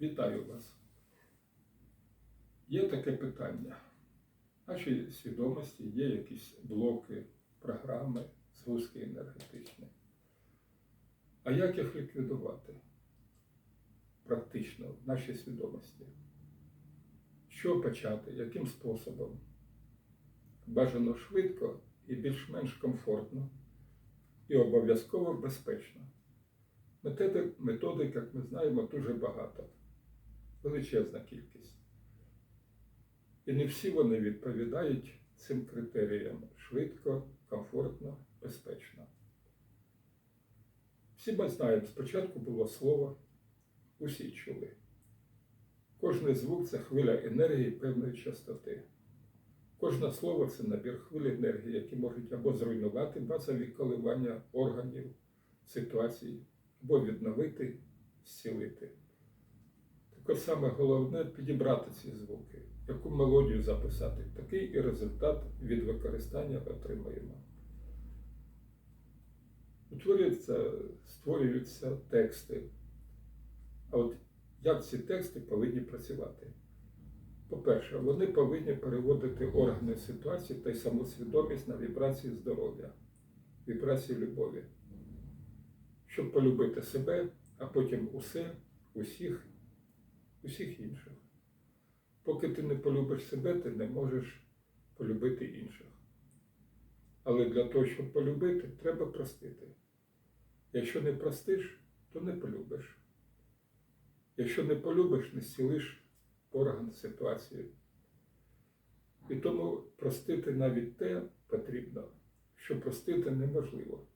Вітаю вас. Є таке питання. В нашій свідомості є якісь блоки, програми, згустки енергетичні. А як їх ліквідувати практично в нашій свідомості? Що почати, яким способом? Бажано швидко і більш-менш комфортно, і обов'язково безпечно. Методик, як ми знаємо, дуже багато, величезна кількість. І не всі вони відповідають цим критеріям швидко, комфортно, безпечно. Всі ми знаємо, спочатку було слово, усі чули. Кожний звук це хвиля енергії певної частоти. Кожне слово це набір хвиль енергії, які можуть або зруйнувати базові коливання органів, ситуацій, або відновити, зцілити. От саме головне підібрати ці звуки, яку мелодію записати. Такий і результат від використання отримаємо. Утворюються, створюються тексти. А от як ці тексти повинні працювати? По-перше, вони повинні переводити органи ситуації та й саму свідомість на вібрації здоров'я, вібрації любові, щоб полюбити себе, а потім усе, усіх, усіх інших. Поки ти не полюбиш себе, ти не можеш полюбити інших. Але для того, щоб полюбити, треба простити. Якщо не простиш, то не полюбиш. Якщо не полюбиш, не зцілиш орган ситуації. І тому простити навіть те потрібно, що простити неможливо.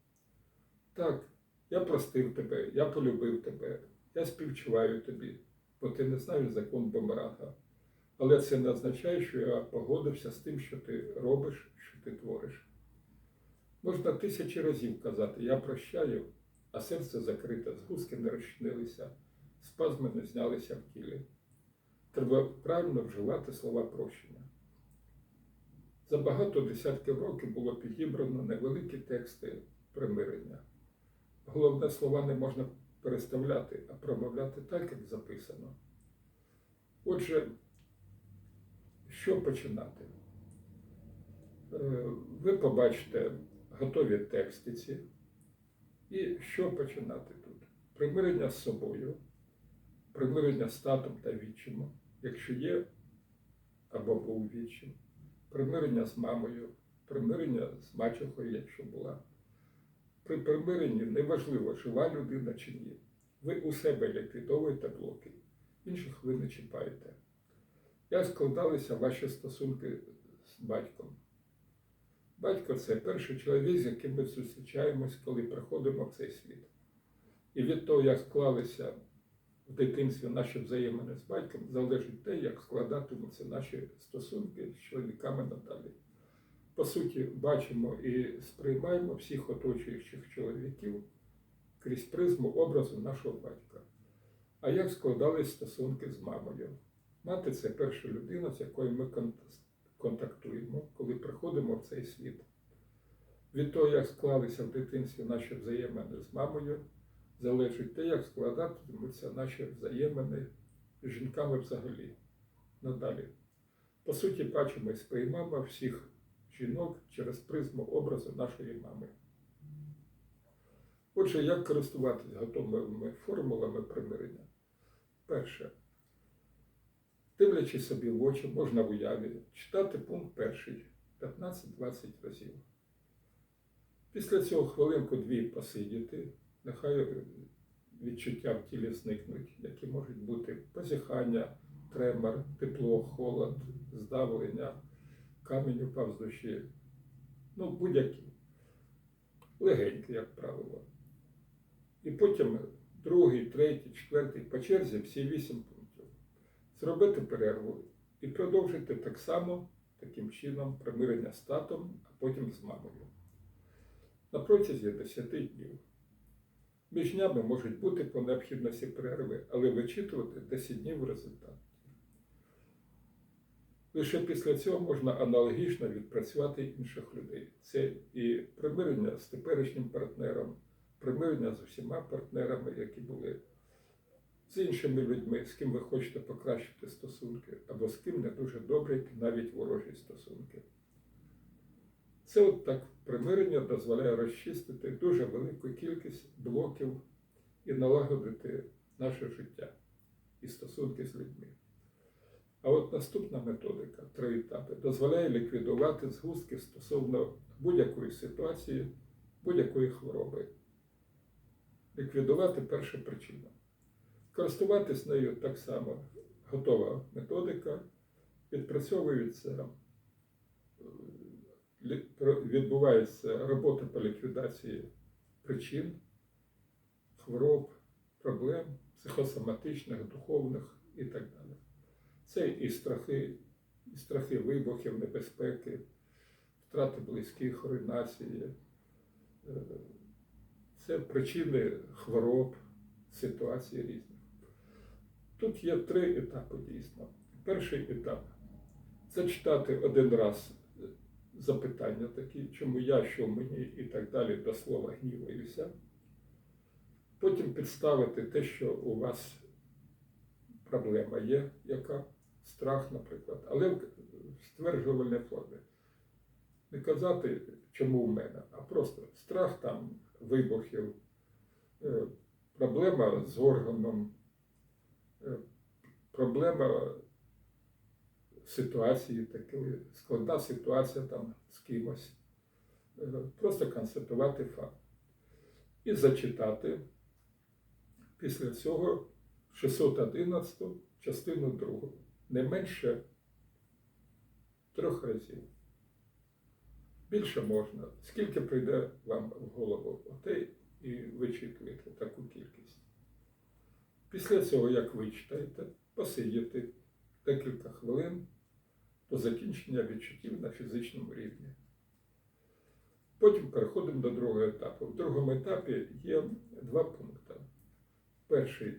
Так, я простив тебе, я полюбив тебе, я співчуваю тобі, бо ти не знаєш закон бумеранга. Але це не означає, що я погодився з тим, що ти робиш, що ти твориш. Можна тисячі разів казати, я прощаю, а серце закрите, згустки не розчинилися, спазми не знялися в тілі. Треба правильно вживати слова прощення. За багато десятків років було підібрано невеликі тексти примирення. Головне, слова не можна переставляти, а промовляти так, як записано. Отже, що починати? Е, Ви побачите готові текстиці. І що починати тут? Примирення з собою, примирення з татом та відчимом, якщо є або був відчим, примирення з мамою, примирення з мачухою, якщо була. При примиренні неважливо, жива людина чи ні. Ви у себе ліквідовуєте блоки, інших ви не чіпаєте. Як складалися ваші стосунки з батьком? Батько це перший чоловік, з яким ми зустрічаємось, коли приходимо в цей світ. І від того, як склалися в дитинстві наші взаємини з батьком, залежить те, як складатимуться наші стосунки з чоловіками надалі. По суті, бачимо і сприймаємо всіх оточуючих чоловіків крізь призму образу нашого батька. А як складались стосунки з мамою? Мати це перша людина, з якою ми контактуємо, коли приходимо в цей світ. Від того, як склалися в дитинстві наші взаємини з мамою, залежить те, як складатимуться наші взаємини з жінками взагалі. Надалі. По суті, бачимо і сприймаємо всіх жінок через призму образу нашої мами. Отже, як користуватись готовими формулами примирення? Перше. Дивлячись собі в очі, можна в уяві, читати пункт перший 15-20 разів. Після цього хвилинку-дві посидіти, нехай відчуття в тілі зникнуть, які можуть бути позіхання, тремор, тепло, холод, здавлення, камінь упав з душі. Ну, будь-які. Легенькі, як правило. І потім другий, третій, четвертий по черзі всі вісім пунктів. Зробити перерву і продовжити так само, таким чином, примирення з татом, а потім з мамою. На протязі 10 днів. Між днями можуть бути по необхідності перерви, але вичитувати 10 днів результат. Лише після цього можна аналогічно відпрацювати інших людей. Це і примирення з теперішнім партнером, примирення з усіма партнерами, які були, з іншими людьми, з ким ви хочете покращити стосунки, або з ким не дуже добрі, навіть ворожі стосунки. Це от так примирення дозволяє розчистити дуже велику кількість блоків і налагодити наше життя і стосунки з людьми. А от наступна методика, три етапи, дозволяє ліквідувати згустки стосовно будь-якої ситуації, будь-якої хвороби. Ліквідувати перша причина. Користуватись нею так само готова методика, відпрацьовується, е, відбувається робота по ліквідації причин, хвороб, проблем психосоматичних, духовних і так. Це і страхи, і страхи вибухів, небезпеки, втрати близьких, руйнації. Е, Це причини хвороб, ситуацій різних. Тут є три етапи дійсно. Перший етап це читати один раз е, запитання такі, чому я, що мені і так далі до слова гніваюся. Потім підставити те, що у вас проблема є, яка страх, наприклад, але в стверджувальній формі. Не казати, чому в мене, а просто страх там вибухів, е, проблема з органом, е, проблема ситуації такої, складна ситуація там з кимось. Е, Просто констатувати факт. І зачитати після цього 611 частину 2. Не менше трьох разів. Більше можна. Скільки прийде вам в голову, оте і вичитуєте таку кількість. Після цього, як ви читаєте, посидіти декілька хвилин до закінчення відчуттів на фізичному рівні. Потім переходимо до другого етапу. В другому етапі є два пункти. Перший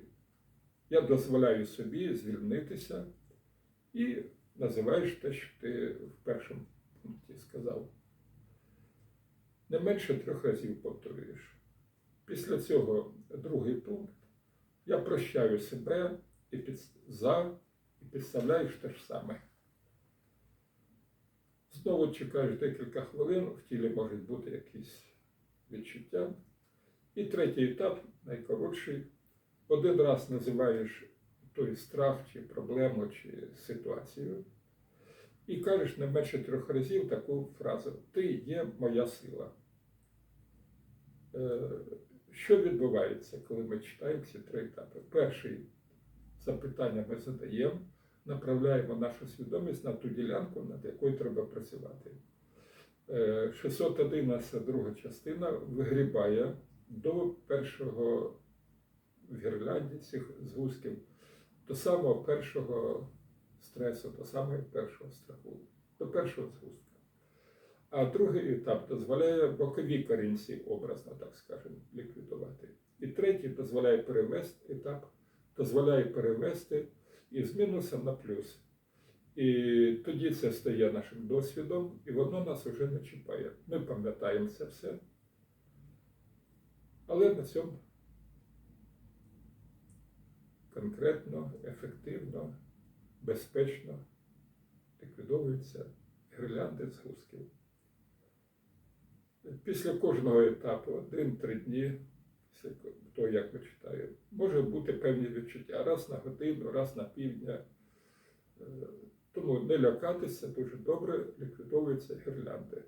я дозволяю собі звільнитися і називаєш те, що ти в першому пункті сказав. Не менше трьох разів повторюєш. Після цього другий пункт. Я прощаю себе і під, за і підставляєш те ж саме. Знову чекаєш декілька хвилин, в тілі можуть бути якісь відчуття. І третій етап, найкоротший, один раз називаєш той страх, чи проблему, чи ситуацію, і кажеш не менше трьох разів таку фразу Ти є моя сила. Е, Що відбувається, коли ми читаємо ці три етапи? Перший запитання ми задаємо, направляємо нашу свідомість на ту ділянку, над якою треба працювати. Е, 611 друга частина вигрібає до першого в гірлянді цих згустків, до самого першого стресу, до самого першого страху, до першого згустка. А другий етап дозволяє бокові корінці, образно так скажемо, ліквідувати. І третій дозволяє перевести етап, дозволяє перевести із мінуса на плюс. І тоді це стає нашим досвідом, і воно нас вже не чіпає. Ми пам'ятаємо це все. Але на цьому конкретно, ефективно, безпечно ліквідовуються гірлянди з гусків. Після кожного етапу, один-три дні, того, як ми читаємо, може бути певні відчуття раз на годину, раз на півдня. Е, Тому не лякатися дуже добре ліквідовуються гірлянди.